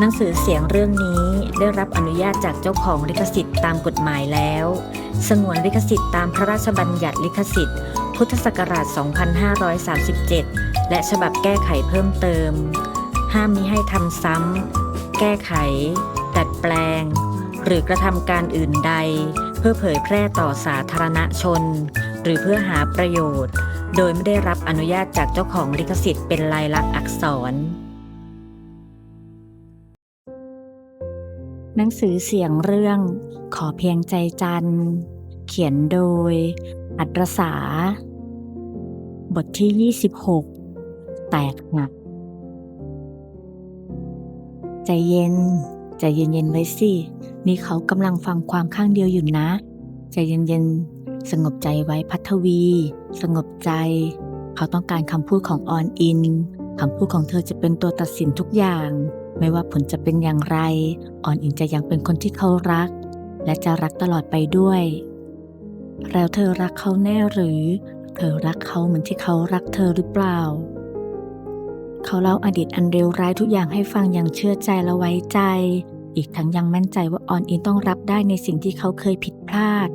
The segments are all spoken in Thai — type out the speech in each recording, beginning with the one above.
หนังสือเสียงเรื่องนี้ได้รับอนุญาตจากเจ้าของลิขสิทธิ์ตามกฎหมายแล้ว สงวนลิขสิทธิ์ตามพระราชบัญญัติลิขสิทธิ์ พุทธศักราช 2537 และฉบับแก้ไขเพิ่มเติม ห้ามมิให้ทำซ้ำ แก้ไข ดัดแปลง หรือกระทำการอื่นใด เพื่อเผยแพร่ต่อสาธารณชน หรือเพื่อหาประโยชน์ โดยไม่ได้รับอนุญาตจากเจ้าของลิขสิทธิ์เป็นลายลักษณ์อักษร หนังสือเสียงเรื่องขอเพียงใจจัน เขียนโดย อัตรสา บทที่ 26 แตกหัก ใจเย็น ใจเย็นๆไว้สิ นี่เขากำลังฟังความข้างเดียวอยู่นะ ใจเย็นๆ สงบใจไว้พัทวี สงบใจ เขาต้องการคำพูดของออนอินคำพูดของเธอจะเป็นตัวตัดสินทุกอย่าง ไม่ว่าผลจะเป็นอย่างไรออนอินจะยังเป็นคนที่เขารัก และจะรักตลอดไปด้วย แล้วเธอรักเขาแน่หรือ เธอรักเขาเหมือนที่เขารักเธอหรือเปล่า เขาเล่าอดีตอันเลวร้ายทุกอย่างให้ฟังอย่างเชื่อใจและไว้ใจ อีกทั้งยังมั่นใจว่าออนอินต้องรับได้ในสิ่งที่เขาเคยผิดพลาด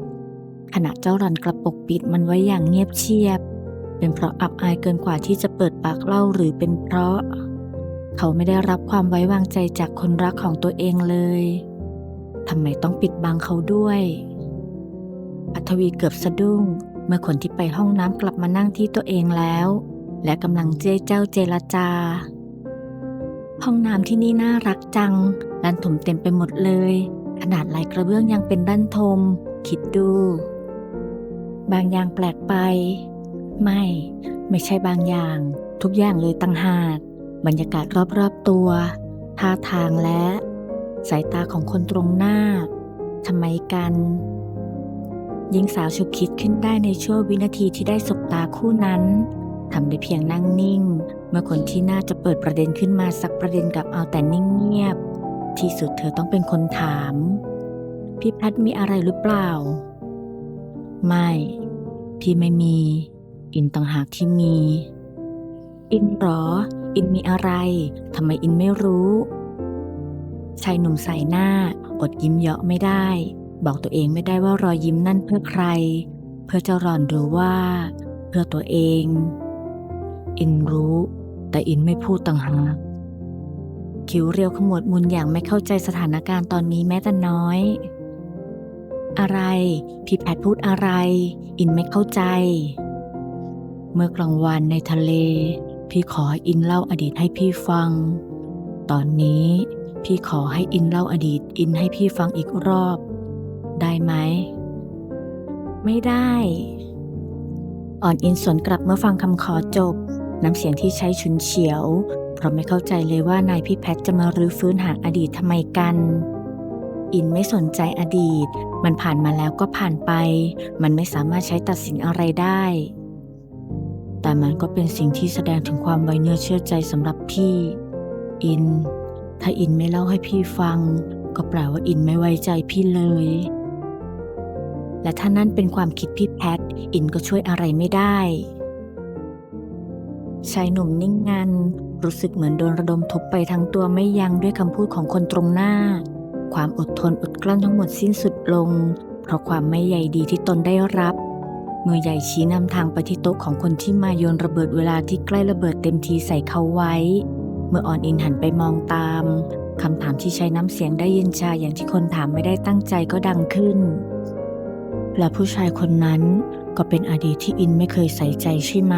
ขณะเจ้าหล่อนกระปกปิดมันไว้อย่างเงียบเชียบ เป็นเพราะอับอายเกินกว่าที่จะเปิดปากเล่าหรือเป็นเพราะ เขาไม่ได้รับความไว้วางใจจากคนรักของตัวเองเลยทำไมต้องปิดบังเขาด้วย อัทวีเกือบสะดุ้ง เมื่อคนที่ไปห้องน้ำกลับมานั่งที่ตัวเองแล้ว และกำลังเจ้เจ้าเจรจา ห้องน้ำที่นี่น่ารักจังด้านถมเต็มไปหมดเลย ขนาดลายกระเบื้องยังเป็นด้านทม คิดดู บางอย่างแปลกไป ไม่ ไม่ใช่บางอย่าง ทุกอย่างเลยต่างหาก บรรยากาศรอบๆตัวท่าทางและ สายตาของคนตรงหน้าทำไมกันหญิงสาวฉุกคิดขึ้นได้ในช่วงวินาทีที่ได้สบตาคู่นั้นทำได้เพียงนั่งนิ่ง เมื่อคนที่น่าจะเปิดประเด็นขึ้นมาสักประเด็นกับเอาแต่นิ่งเงียบ ที่สุดเธอต้องเป็นคนถาม พี่พัดมีอะไรหรือเปล่า ไม่ พี่ไม่มี อินต่างหากที่มี อินหรอ อินมีอะไรทำไมอินไม่รู้ ชายหนุ่มใส่หน้า อดยิ้มเยาะไม่ได้ บอกตัวเองไม่ได้ว่ารอยยิ้มนั่นเพื่อใคร เพื่อเจ้ารอนรือว่า เพื่อตัวเอง อินรู้ แต่อินไม่พูดต่างหากคิ้วเรียวขมวดมุนอย่างไม่เข้าใจสถานการณ์ตอนนี้แม้แต่น้อย อะไร พี่แพทพูดอะไร อินไม่เข้าใจ เมื่อกลางวันในทะเล พี่ขอให้อินเล่าอดีตให้พี่ฟัง ตอนนี้พี่ขอให้อินเล่าอดีตอินให้พี่ฟังอีกรอบ ได้ไหม ไม่ได้ อ่อนอินสวนกลับเมื่อฟังคำขอจบ น้ำเสียงที่ใช้ฉุนเฉียว เพราะไม่เข้าใจเลยว่านายพี่แพทจะมารื้อฟื้นหาอดีตทำไมกัน อินไม่สนใจอดีต มันผ่านมาแล้วก็ผ่านไป มันไม่สามารถใช้ตัดสินอะไรได้ แต่มันก็เป็นสิ่งที่แสดงถึงความไว้เนื้อเชื่อใจสำหรับพี่ อิน ถ้าอินไม่เล่าให้พี่ฟัง ก็แปลว่าอินไม่ไว้ใจพี่เลย และถ้านั่นเป็นความคิดพี่แพท อินก็ช่วยอะไรไม่ได้ชายหนุ่มนิ่งงัน รู้สึกเหมือนโดนระดมทุบไปทั้งตัวไม่ยั้งด้วยคำพูดของคนตรงหน้า ความอดทนอดกลั้นทั้งหมดสิ้นสุดลง เพราะความไม่ใยดีที่ตนได้รับ มือใหญ่ชี้นำทางไปที่โต๊ะของคนที่มาโยนระเบิดเวลาที่ใกล้ระเบิดเต็มทีใส่เขาไว้ เมื่อออนอินหันไปมองตามคำถามที่ใช้น้ำเสียงได้เย็นชาอย่างที่คนถามไม่ได้ตั้งใจก็ดังขึ้น และผู้ชายคนนั้นก็เป็นอดีตที่อินไม่เคยใส่ใจใช่ไหม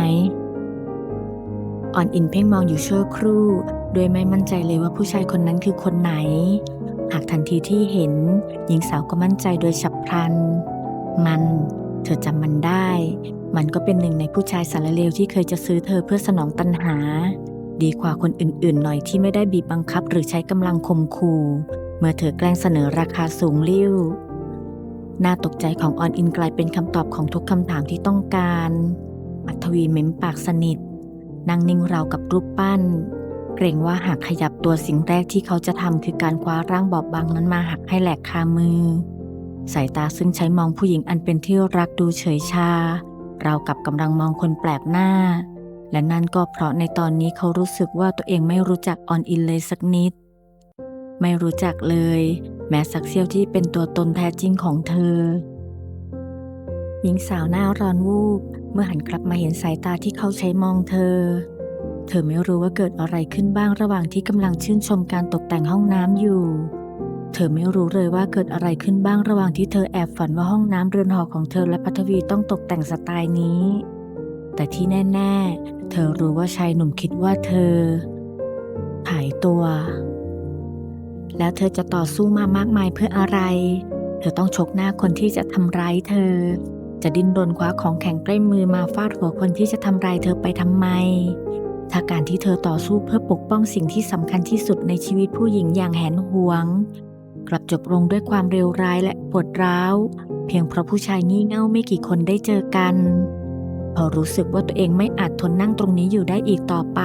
อ่อนอินเพ่งมองอยู่ชั่วครู่ โดยไม่มั่นใจเลยว่าผู้ชายคนนั้นคือคนไหน หากทันทีที่เห็น หญิงสาวก็มั่นใจโดยฉับพลัน มัน เธอจำมันได้ มันก็เป็นหนึ่งในผู้ชายสารเลวที่เคยจะซื้อเธอเพื่อสนองตัณหา ดีกว่าคนอื่นๆ หน่อยที่ไม่ได้บีบบังคับหรือใช้กำลังข่มขู่ เมื่อเธอแกล้งเสนอราคาสูงลิ่วน่าตกใจของออนอินกลายเป็นคำตอบของทุกคำถามที่ต้องการ อัธวีเม้มปากสนิท นั่งนิ่งราวกับรูปปั้น เกรงว่าหากขยับตัวสิ่งแรกที่เขาจะทำคือการคว้าร่างบอบบางนั้นมาหักให้แหลกคามือ สายตาซึ่งใช้มองผู้หญิงอันเป็นที่รักดูเฉยชา เรากับกำลังมองคนแปลกหน้า และนั่นก็เพราะในตอนนี้เขารู้สึกว่าตัวเองไม่รู้จักออนอินเลยสักนิด ไม่รู้จักเลย แม้สักเสี้ยวที่เป็นตัวตนแท้จริงของเธอ หญิงสาวหน้าร้อนวูบเมื่อหันกลับมาเห็นสายตาที่เขาใช้มองเธอ เธอไม่รู้ว่าเกิดอะไรขึ้นบ้างระหว่างที่กำลังชื่นชมการตกแต่งห้องน้ำอยู่ เธอไม่รู้เลยว่าเกิดอะไรขึ้นบ้างระหว่างที่เธอแอบฝันว่าห้องน้ำเรือนหอของเธอและพัทวีต้องตกแต่งสไตล์นี้ แต่ที่แน่ ๆ เธอรู้ว่าชายหนุ่มคิดว่าเธอหายตัว แล้วเธอจะต่อสู้มามากมายเพื่ออะไร เธอต้องชกหน้าคนที่จะทำร้ายเธอ จะดิ้นรนคว้าของแข็งใกล้มือมาฟาดหัวคนที่จะทำร้ายเธอไปทำไมถ้าการที่เธอต่อสู้เพื่อปกป้องสิ่งที่สำคัญที่สุดในชีวิตผู้หญิงอย่างแหนหวง ลับจบลงด้วยความเร็วร้ายและปวดร้าว เพียงเพราะผู้ชายงี่เง่าไม่กี่คนได้เจอกัน พอรู้สึกว่าตัวเองไม่อาจทนนั่งตรงนี้อยู่ได้อีกต่อไป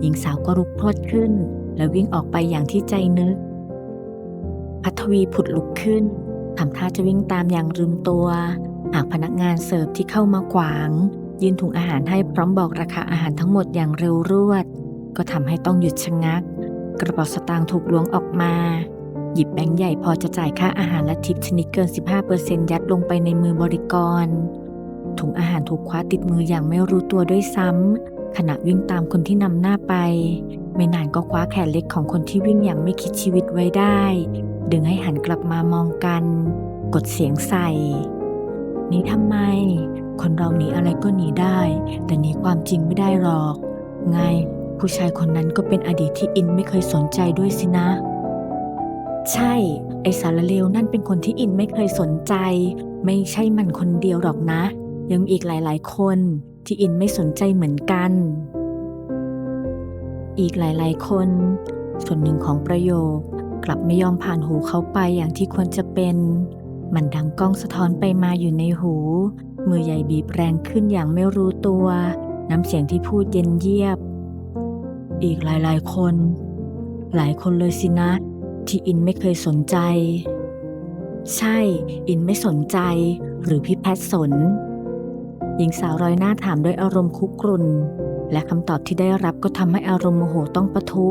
หญิงสาวก็ลุกพรวดขึ้น และวิ่งออกไปอย่างที่ใจนึกพัทวีผุดลุกขึ้นทำท่าจะวิ่งตามอย่างลืมตัว หากพนักงานเสิร์ฟที่เข้ามาขวาง ยื่นถุงอาหารให้พร้อมบอกราคาอาหารทั้งหมดอย่างเร็วรวด ก็ทำให้ต้องหยุดชะงัก กระเป๋าสตางค์ถูกล้วงออกมา หยิบแบงค์ใหญ่พอจะจ่ายค่าอาหารและทิปชนิดเกิน 15%ยัดลงไปในมือบริกร ถุงอาหารถูกคว้าติดมืออย่างไม่รู้ตัวด้วยซ้ำขณะวิ่งตามคนที่นำหน้าไป ไม่นานก็คว้าแขนเล็กของคนที่วิ่งอย่างไม่คิดชีวิตไว้ได้ ดึงให้หันกลับมามองกัน กดเสียงใส่หนี่ทำไม คนเราหนีอะไรก็หนีได้ แต่หนีความจริงไม่ได้หรอก ไง ผู้ชายคนนั้นก็เป็นอดีตที่อินไม่เคยสนใจด้วยสินะ ใช่ ไอสารเลวนั่นเป็นคนที่อินไม่เคยสนใจ ไม่ใช่มันคนเดียวหรอกนะ ยังมีอีกหลาย ๆ คนที่อินไม่สนใจเหมือนกัน อีกหลาย ๆ คน ส่วนหนึ่งของประโยคกลับไม่ยอมผ่านหูเขาไปอย่างที่ควรจะเป็น มันดังก้องสะท้อนไปมาอยู่ในหู มือใหญ่บีบแรงขึ้นอย่างไม่รู้ตัว น้ำเสียงที่พูดเย็นเยียบ อีกหลาย ๆ คน หลายคนเลยสินะ ที่อินไม่เคยสนใจ ใช่ อินไม่สนใจ หรือพี่แพทสน หญิงสาวรอยหน้าถามด้วยอารมณ์คุกรุน และคำตอบที่ได้รับก็ทำให้อารมณ์โมโหต้องปะทุ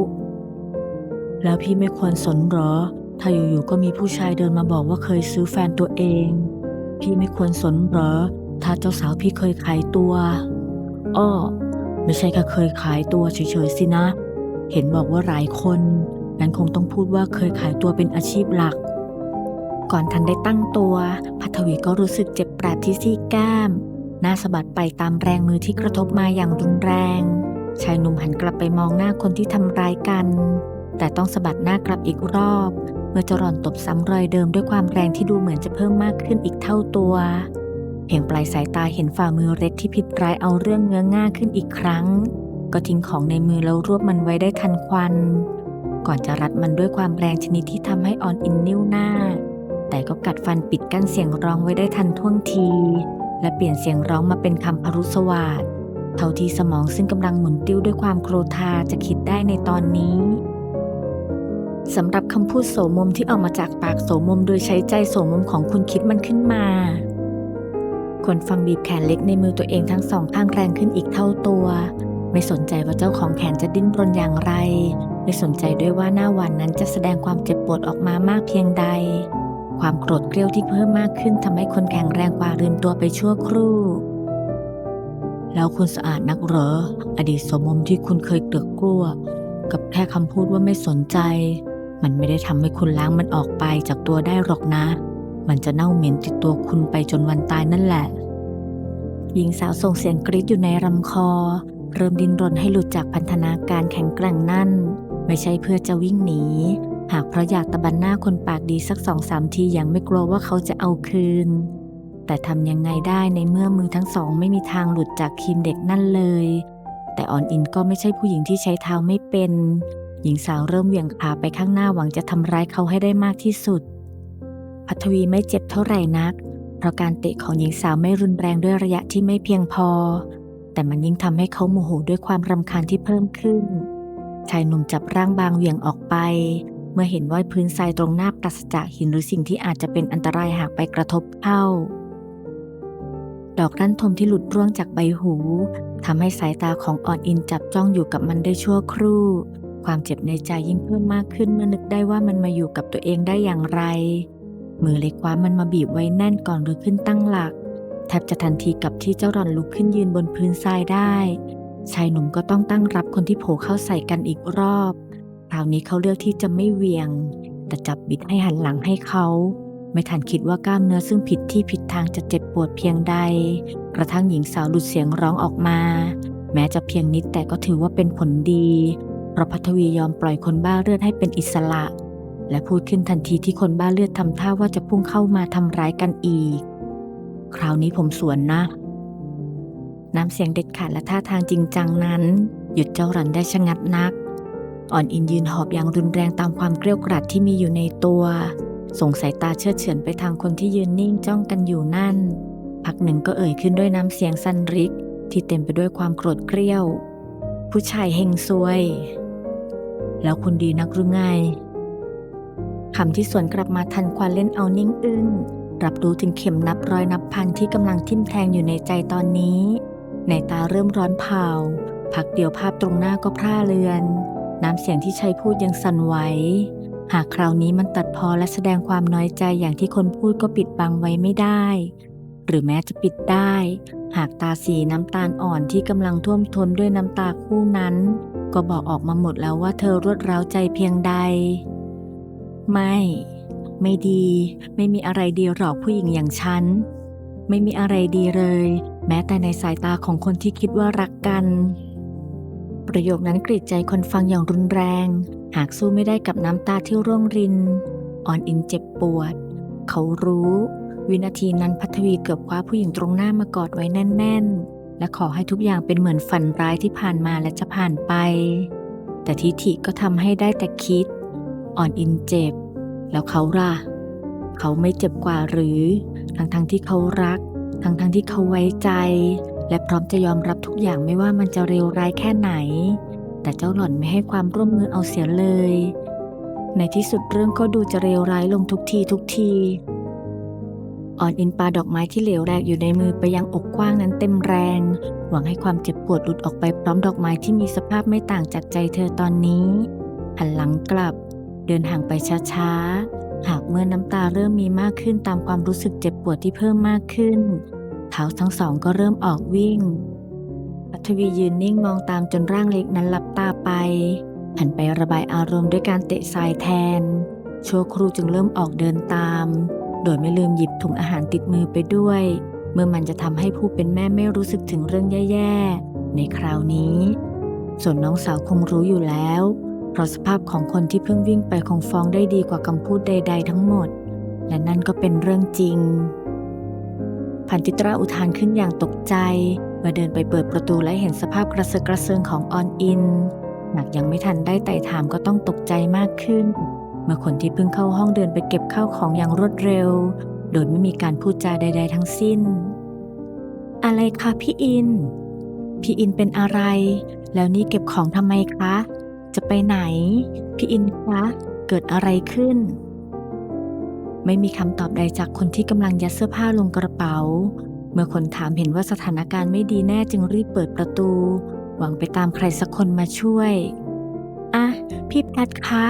แล้วพี่ไม่ควรสนหรอ ถ้าอยู่ๆก็มีผู้ชายเดินมาบอกว่าเคยซื้อแฟนตัวเอง พี่ไม่ควรสนหรอ ถ้าเจ้าสาวพี่เคยขายตัว อ้อ ไม่ใช่แค่เคยขายตัวเฉยๆสินะ เห็นบอกว่าหลายคน งั้นคงต้องพูดว่าเคยขายตัวเป็นอาชีพหลัก ก่อนทันได้ตั้งตัว พัทวีก็รู้สึกเจ็บแปรดที่ซี่แก้ม หน้าสะบัดไปตามแรงมือที่กระทบมาอย่างรุนแรง ชายหนุ่มหันกลับไปมองหน้าคนที่ทำร้ายกัน แต่ต้องสะบัดหน้ากลับอีกรอบ เมื่อจรอนตบซ้ำรอยเดิมด้วยความแรงที่ดูเหมือนจะเพิ่มมากขึ้นอีกเท่าตัวเพียงปลายสายตาเห็นฝ่ามือเล็กที่ผิดร้ายเอาเรื่องเงื้อง่าขึ้นอีกครั้ง ก็ทิ้งของในมือแล้วรวบมันไว้ได้ทันควัน ก่อนจะรัดมันด้วยความแรงชนิดที่ทำให้ออนอินนิ้วหน้า แต่ก็กัดฟันปิดกั้นเสียงร้องไว้ได้ทันท่วงที และเปลี่ยนเสียงร้องมาเป็นคำพรุสวาทเท่าที่สมองซึ่งกำลังหมุนติ้วด้วยความโกรธาจะคิดได้ในตอนนี้สำหรับคำพูดโสมมที่ออกมาจากปากโสมมโดยใช้ใจโสมมของคุณคิดมันขึ้นมา คนฟังบีบแขนเล็กในมือตัวเองทั้งสองข้างแรงขึ้นอีกเท่าตัว ไม่สนใจว่าเจ้าของแขนจะดิ้นรนอย่างไร ไม่สนใจด้วยว่าหน้าวานนั้นจะแสดงความเจ็บปวดออกมามากเพียงใด ความโกรธเกรี้ยวที่เพิ่มมากขึ้นทำให้คนแข็งแรงกว่าลืมตัวไปชั่วครู่ แล้วคุณสะอาดนักเหรอ อดีตสมมที่คุณเคยเกลือกกลัว กับแค่คำพูดว่าไม่สนใจ มันไม่ได้ทำให้คุณล้างมันออกไปจากตัวได้หรอกนะ มันจะเน่าเหม็นติดตัวคุณไปจนวันตายนั่นแหละ หญิงสาวส่งเสียงกรี๊ดอยู่ในลำคอเริ่มดิ้นรนให้หลุดจากพันธนาการแข็งแกร่งนั่น ไม่ใช่เพื่อจะวิ่งหนี หากเพราะอยากตะบันหน้าคนปากดีสักสองสามทีอย่างไม่กลัวว่าเขาจะเอาคืน แต่ทำยังไงได้ในเมื่อมือทั้งสองไม่มีทางหลุดจากคีมเด็กนั่นเลย แต่ออนอินก็ไม่ใช่ผู้หญิงที่ใช้เท้าไม่เป็น หญิงสาวเริ่มเหวี่ยงขาไปข้างหน้าหวังจะทำร้ายเขาให้ได้มากที่สุดพัทวีไม่เจ็บเท่าไหร่นัก เพราะการเตะของหญิงสาวไม่รุนแรงด้วยระยะที่ไม่เพียงพอ แต่มันยิ่งทำให้เขาโมโหด้วยความรำคาญที่เพิ่มขึ้น ชายหนุ่มจับร่างบางเหวี่ยงออกไป เมื่อเห็นว่าพื้นทรายตรงหน้าปราศจากหินหรือสิ่งที่อาจจะเป็นอันตรายหากไปกระทบเข้า ดอกรั้นทมที่หลุดร่วงจากใบหูทำให้สายตาของออนอินจับจ้องอยู่กับมันได้ชั่วครู่ ควความเจ็บในใจยิ่งเพิ่มมากขึ้นเมื่อนึกได้ว่ามันมาอยู่กับตัวเองได้อย่างไร มือเล็กคว้ามันมาบีบไว้แน่นก่อนลุกขึ้นตั้งหลัก แทบจะทันทีกับที่เจ้าหล่อนลุกขึ้นยืนบนพื้นทรายได้ ชายหนุ่มก็ต้องตั้งรับคนที่โผล่เข้าใส่กันอีกรอบ คราวนี้เขาเลือกที่จะไม่เวียง แต่จับบิดให้หันหลังให้เขา ไม่ทันคิดว่ากล้ามเนื้อซึ่งผิดที่ผิดทางจะเจ็บปวดเพียงใด กระทั่งหญิงสาวหลุดเสียงร้องออกมา แม้จะเพียงนิดแต่ก็ถือว่าเป็นผลดีเพราะพัทวียอมปล่อยคนบ้าเลือดให้เป็นอิสระ และพูดขึ้นทันทีที่คนบ้าเลือดทำท่าว่าจะพุ่งเข้ามาทำร้ายกันอีก คราวนี้ผมสวนนะ น้ำเสียงเด็ดขาดและท่าทางจริงจังนั้น หยุดเจ้าหลันได้ชะงัดนัก อ่อนอินยืนหอบอย่างรุนแรงตามความเกลียวกราดที่มีอยู่ในตัว ส่งสายตาเชื่อดเฉือนไปทางคนที่ยืนนิ่งจ้องกันอยู่นั่น พักหนึ่งก็เอ่ยขึ้นด้วยน้ำเสียงสันริก ที่เต็มไปด้วยความโกรธเกรี้ยว ผู้ชายเฮงซวย แล้วคุณดีนักหรือไงคำที่สวนกลับมาทันควันเล่นเอานิ่งอึ้งรับรู้ถึงเข็มนับร้อยนับพันที่กำลังทิ่มแทงอยู่ในใจตอนนี้ ในตาเริ่มร้อนเผาพักเดียวภาพตรงหน้าก็พร่าเลือน น้ำเสียงที่ใช้พูดยังสั่นไหว หากคราวนี้มันตัดพอและแสดงความน้อยใจอย่างที่คนพูดก็ปิดบังไว้ไม่ได้ หรือแม้จะปิดได้ หากตาสีน้ำตาลอ่อนที่กำลังท่วมท้นด้วยน้ำตาคู่นั้น ก็บอกออกมาหมดแล้วว่าเธอรวดร้าวใจเพียงใด ไม่ ไม่ดี ไม่มีอะไรดีหรอกผู้หญิงอย่างฉัน ไม่มีอะไรดีเลย แม้แต่ในสายตาของคนที่คิดว่ารักกัน ประโยคนั้นกรีดใจคนฟังอย่างรุนแรง หากสู้ไม่ได้กับน้ำตาที่ร่วงริน อ่อนอินเจ็บปวด เขารู้ วินาทีนั้นพัทวีเกือบคว้าผู้หญิงตรงหน้ามากอดไว้แน่น ๆ และขอให้ทุกอย่างเป็นเหมือนฝันร้ายที่ผ่านมาและจะผ่านไป แต่ทิฐิก็ทำให้ได้แต่คิด อ่อนอินเจ็บ แล้วเขาล่ะ เขาไม่เจ็บกว่าหรือ ทั้งๆทที่เขารัก ทั้งๆทที่เขาไว้ใจ และพร้อมจะยอมรับทุกอย่างไม่ว่ามันจะเลวร้ายแค่ไหน แต่เจ้าหล่อนไม่ให้ความร่วมมือเอาเสียเลย ในที่สุดเรื่องก็ดูจะเลวร้ายลงทุกทีทุกทีอ่อนอินปาดอกไม้ที่เหลวแรกอยู่ในมือไปยังอกกว้างนั้นเต็มแรง หวังให้ความเจ็บปวดหลุดออกไปพร้อมดอกไม้ที่มีสภาพไม่ต่างจากใจเธอตอนนี้หันหลังกลับ เดินห่างไปช้าๆ หากเมื่อน้ำตาเริ่มมีมากขึ้นตามความรู้สึกเจ็บปวดที่เพิ่มมากขึ้น เท้าทั้งสองก็เริ่มออกวิ่งพัทวียืนนิ่งมองตามจนร่างเล็กนั้นหลับตาไป หันไประบายอารมณ์ด้วยการเตะทรายแทน ชั่วครูจึงเริ่มออกเดินตาม โดยไม่ลืมหยิบถุงอาหารติดมือไปด้วย เมื่อมันจะทำให้ผู้เป็นแม่ไม่รู้สึกถึงเรื่องแย่ๆ ในคราวนี้ ส่วนน้องสาวคงรู้อยู่แล้ว ราะสภาพของคนที่เพิ่งวิ่งไปคงฟ้องได้ดีกว่าคำพูดใด ๆ ทั้งหมด และนั่นก็เป็นเรื่องจริง พันติตราอุทานขึ้นอย่างตกใจ เมื่อเดินไปเปิดประตูและเห็นสภาพกระเซาะกระเซิงของออนอิน หนักยังไม่ทันได้ไต่ถามก็ต้องตกใจมากขึ้น เมื่อคนที่เพิ่งเข้าห้องเดินไปเก็บข้าวของอย่างรวดเร็ว โดยไม่มีการพูดจาใด ๆ ทั้งสิ้น อะไรคะพี่อิน พี่อินเป็นอะไร แล้วนี่เก็บของทำไมคะ จะไปไหน พี่อินคะเกิดอะไรขึ้น ไม่มีคำตอบใดจากคนที่กำลังยัดเสื้อผ้าลงกระเป๋า เมื่อคนถามเห็นว่าสถานการณ์ไม่ดีแน่จึงรีบเปิดประตู หวังไปตามใครสักคนมาช่วย อะ พี่แพทคะ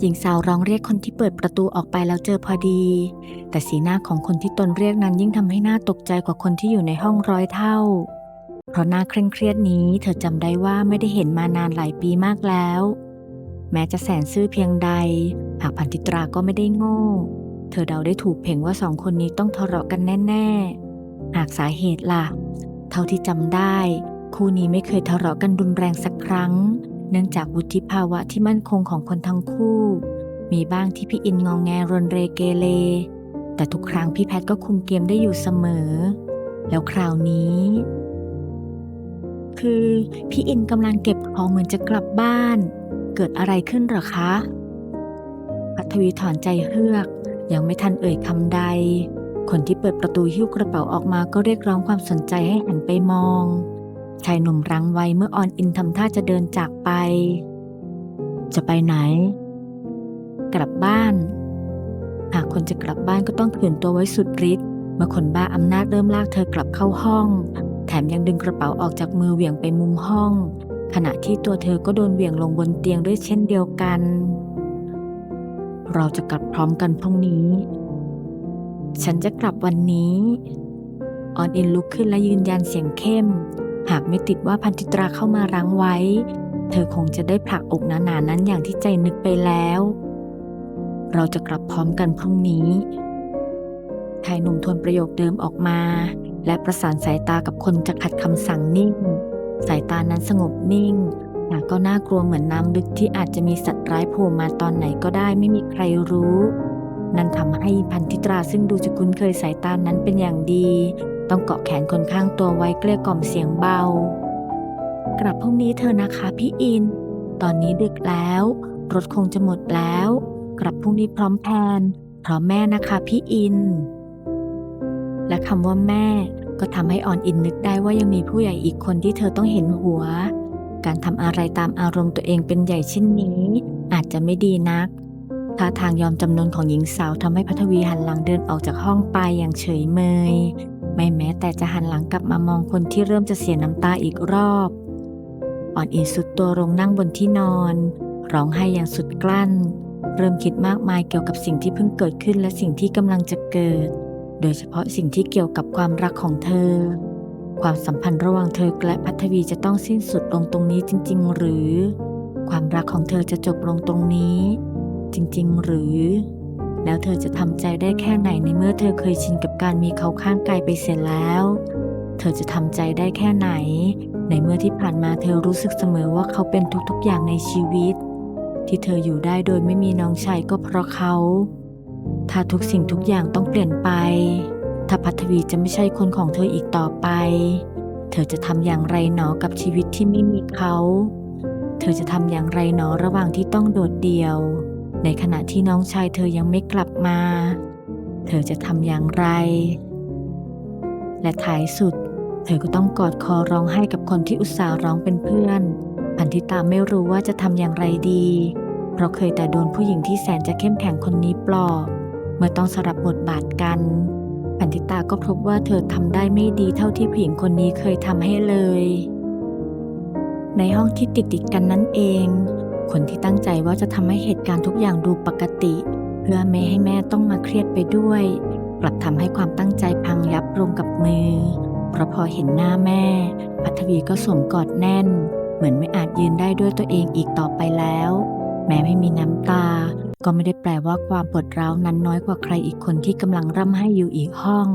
หญิงสาวร้องเรียกคนที่เปิดประตูออกไปแล้วเจอพอดี แต่สีหน้าของคนที่ตนเรียกนั้นยิ่งทำให้หน้าตกใจกว่าคนที่อยู่ในห้องร้อยเท่า เพราะหน้าเคร่งเครียดนี้เธอจำได้ว่าไม่ได้เห็นมานานหลายปีมากแล้ว แม้จะแสนซื่อเพียงใด หากพันธิตราก็ไม่ได้โง่ เธอเดาได้ถูกเพ่งว่าสองคนนี้ต้องทะเลาะกันแน่ๆ หากสาเหตุล่ะ เท่าที่จำได้ คู่นี้ไม่เคยทะเลาะกันรุนแรงสักครั้ง เนื่องจากวุฒิภาวะที่มั่นคงของคนทั้งคู่ มีบ้างที่พี่อินงองแงรนเรเกเรแต่ทุกครั้งพี่แพทก็คุมเกมได้อยู่เสมอ แล้วคราวนี้ คือพี่อินกำลังเก็บของเหมือนจะกลับบ้าน เกิดอะไรขึ้นหรอคะพัทวีถอนใจเฮือก ยังไม่ทันเอ่ยคำใด คนที่เปิดประตูหิ้วกระเป๋าออกมาก็เรียกร้องความสนใจให้หันไปมอง ชายหนุ่มรั้งไว้เมื่อออนอินทำท่าจะเดินจากไป จะไปไหน กลับบ้าน หากคนจะกลับบ้านก็ต้องขืนตัวไว้สุดฤทธิ์เมื่อคนบ้าอำนาจเริ่มลากเธอกลับเข้าห้อง แถมยังดึงกระเป๋าออกจากมือเหวี่ยงไปมุมห้อง ขณะที่ตัวเธอก็โดนเหวี่ยงลงบนเตียงด้วยเช่นเดียวกัน เราจะกลับพร้อมกันพรุ่งนี้ ฉันจะกลับวันนี้ ออนอินลุกขึ้นและยืนยันเสียงเข้ม หากไม่ติดว่าพันธิตราเข้ามารั้งไว้ เธอคงจะได้ผลักอกหนาๆนั้นอย่างที่ใจนึกไปแล้ว เราจะกลับพร้อมกันพรุ่งนี้ชายหนุ่มทวนประโยคเดิมออกมา และประสานสายตากับคนจะขัดคำสั่งนิ่ง สายตานั้นสงบนิ่งแต่ก็น่ากลัวเหมือนน้ำลึกที่อาจจะมีสัตว์ร้ายโผล่มาตอนไหนก็ได้ไม่มีใครรู้ นั่นทำให้พันธิตราซึ่งดูจะคุ้นเคยสายตานั้นเป็นอย่างดี ต้องเกาะแขนคนข้างตัวไว้เกลี้ยกล่อมเสียงเบา กลับพรุ่งนี้เธอนะคะพี่อิน ตอนนี้ดึกแล้ว รถคงจะหมดแล้ว กลับพรุ่งนี้พร้อมแพนพร้อมแม่นะคะพี่อิน และคำว่าแม่ ก็ทำให้ออนอินนึกได้ว่ายังมีผู้ใหญ่อีกคนที่เธอต้องเห็นหัว การทำอะไรตามอารมณ์ตัวเองเป็นใหญ่เช่นนี้ อาจจะไม่ดีนักท่าทางยอมจำนนของหญิงสาวทำให้พัทวีหันหลังเดินออกจากห้องไปอย่างเฉยเมย ไม่แม้แต่จะหันหลังกลับมามองคนที่เริ่มจะเสียน้ำตาอีกรอบอ่อนอินสุดตัวลงนั่งบนที่นอน ร้องไห้อย่างสุดกลั้น เริ่มคิดมากมายเกี่ยวกับสิ่งที่เพิ่งเกิดขึ้นและสิ่งที่กำลังจะเกิด โดยเฉพาะสิ่งที่เกี่ยวกับความรักของเธอ ความสัมพันธ์ระหว่างเธอและพัทวีจะต้องสิ้นสุดลงตรงนี้จริง ๆ หรือ ความรักของเธอจะจบลงตรงนี้ จริง ๆ หรือ แล้วเธอจะทำใจได้แค่ไหนในเมื่อเธอเคยชินกับการมีเขาข้างกายไปเสร็จแล้ว เธอจะทำใจได้แค่ไหน ในเมื่อที่ผ่านมาเธอรู้สึกเสมอว่าเขาเป็นทุกๆอย่างในชีวิต ที่เธออยู่ได้โดยไม่มีน้องชายก็เพราะเขา ถ้าทุกสิ่งทุกอย่างต้องเปลี่ยนไป ถ้าพัทวีจะไม่ใช่คนของเธออีกต่อไป เธอจะทำอย่างไรหนอกับชีวิตที่ไม่มีเขา เธอจะทำอย่างไรหนอระหว่างที่ต้องโดดเดี่ยว ในขณะที่น้องชายเธอยังไม่กลับมา เธอจะทำอย่างไร และท้ายสุด เธอก็ต้องกอดคอร้องไห้กับคนที่อุตส่าห์ร้องเป็นเพื่อนพันธิตาไม่รู้ว่าจะทำอย่างไรดี เพราะเคยแต่โดนผู้หญิงที่แสนจะเข้มแข็งคนนี้ปลอบ เมื่อต้องสลับบทบาทกันพันธิตาก็พบว่าเธอทำได้ไม่ดีเท่าที่ผู้หญิงคนนี้เคยทำให้เลย ในห้องที่ติดติดกันนั่นเอง คนที่ตั้งใจว่าจะทำให้เหตุการณ์ทุกอย่างดูปกติ เพื่อไม่ให้แม่ต้องมาเครียดไปด้วย กลับทำให้ความตั้งใจพังยับลงกับมือ เพราะพอเห็นหน้าแม่ พัทวีก็สวมกอดแน่น เหมือนไม่อาจยืนได้ด้วยตัวเองอีกต่อไปแล้ว แม้ไม่มีน้ำตา ก็ไม่ได้แปลว่าความปวดร้าวนั้นน้อยกว่าใครอีกคนที่กำลังร่ำไห้อยู่อีกห้อง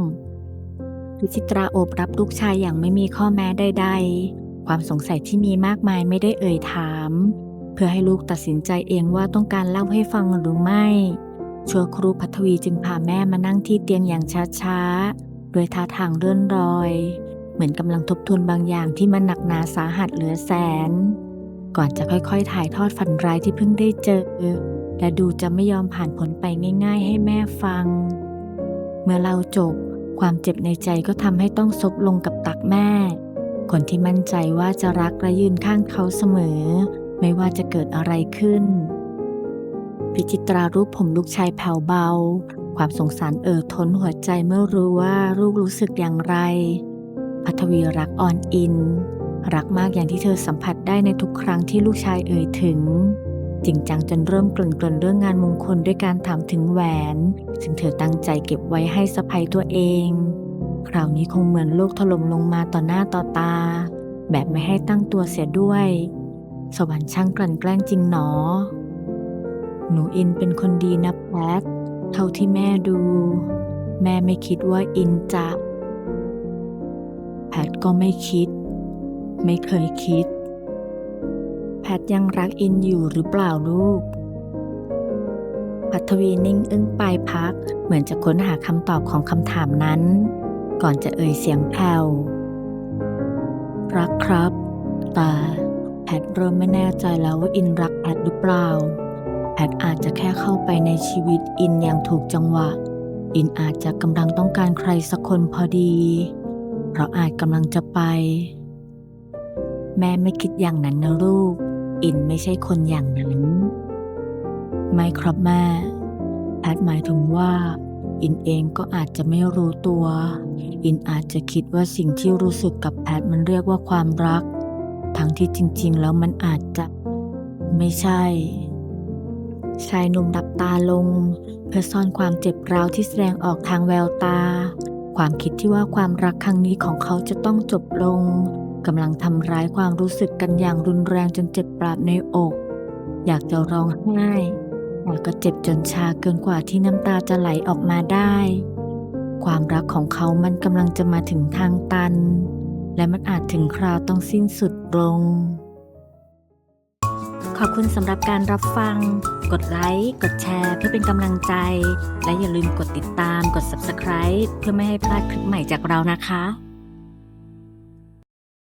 วิจิตราโอบรับลูกชายอย่างไม่มีข้อแม้ใดๆ ความสงสัยที่มีมากมายไม่ได้เอ่ยถาม เพื่อให้ลูกตัดสินใจเองว่าต้องการเล่าให้ฟังหรือไม่ ชัวครูพัทวีจึงพาแม่มานั่งที่เตียงอย่างช้าๆ โดยท่าทางเลื่อนรอย เหมือนกำลังทบทวนบางอย่างที่มันหนักหนาสาหัสเหลือแสน ก่อนจะค่อยๆ ถ่ายทอดฝันร้ายที่เพิ่งได้เจอ และดูจะไม่ยอมผ่านผลไปง่าย ๆ ให้แม่ฟัง เมื่อเราจบ ความเจ็บในใจก็ทำให้ต้องซบลงกับตักแม่ คนที่มั่นใจว่าจะรักและยืนข้างเขาเสมอ ไม่ว่าจะเกิดอะไรขึ้น พิจิตรารูปผมลูกชายแผ่วเบา ความสงสารเอ่อท้นหัวใจเมื่อรู้ว่าลูกรู้สึกอย่างไร พัทวีรักอ่อนอิน รักมากอย่างที่เธอสัมผัสได้ในทุกครั้งที่ลูกชายเอ่ยถึง จริงจังจนเริ่มเกริ่นๆเรื่องงานมงคลด้วยการถามถึงแหวน ซึ่งเธอตั้งใจเก็บไว้ให้สะใภ้ตัวเอง คราวนี้คงเหมือนโลกถล่มลงมาต่อหน้าต่อตา แบบไม่ให้ตั้งตัวเสียด้วย สวรรค์ช่างกลั่นแกล้งจริงหนอ หนูอินเป็นคนดีนะแพทเท่าที่แม่ดู แม่ไม่คิดว่าอินจะ แพทก็ไม่คิด ไม่เคยคิด ทยังรักอินอยู่หรือเปล่าลูก พัทวีนิ่งอึ้งไปพัก เหมือนจะค้นหาคำตอบของคำถามนั้น ก่อนจะเอ่ยเสียงแผ่ว รักครับ แต่แพทเริ่มไม่แน่ใจแล้วว่าอินรักแพทหรือเปล่า แพทอาจจะแค่เข้าไปในชีวิตอินอย่างถูกจังหวะ อินอาจจะกำลังต้องการใครสักคนพอดีเพราะอาจกำลังจะไป แม่ไม่คิดอย่างนั้นนะลูก อินไม่ใช่คนอย่างนั้น ไม่ครับแม่แพทหมายถึงว่า อินเองก็อาจจะไม่รู้ตัว อินอาจจะคิดว่าสิ่งที่รู้สึกกับแพทมันเรียกว่าความรัก ทั้งที่จริง ๆ แล้วมันอาจจะไม่ใช่ ชายหนุ่มดับตาลง เพื่อซ่อนความเจ็บร้าวที่แสดงออกทางแววตา ความคิดที่ว่าความรักครั้งนี้ของเขาจะต้องจบลง กำลังทำร้ายความรู้สึกกันอย่างรุนแรงจนเจ็บปราบในอก อยากจะร้องไห้แต่ก็เจ็บจนชาเกินกว่าที่น้ำตาจะไหลออกมาได้ ความรักของเขามันกำลังจะมาถึงทางตัน และมันอาจถึงคราวต้องสิ้นสุดลง ขอบคุณสำหรับการรับฟัง กดไลค์ กดแชร์เพื่อเป็นกำลังใจ และอย่าลืมกดติดตาม กด Subscribe เพื่อไม่ให้พลาดคลิปใหม่จากเรานะคะ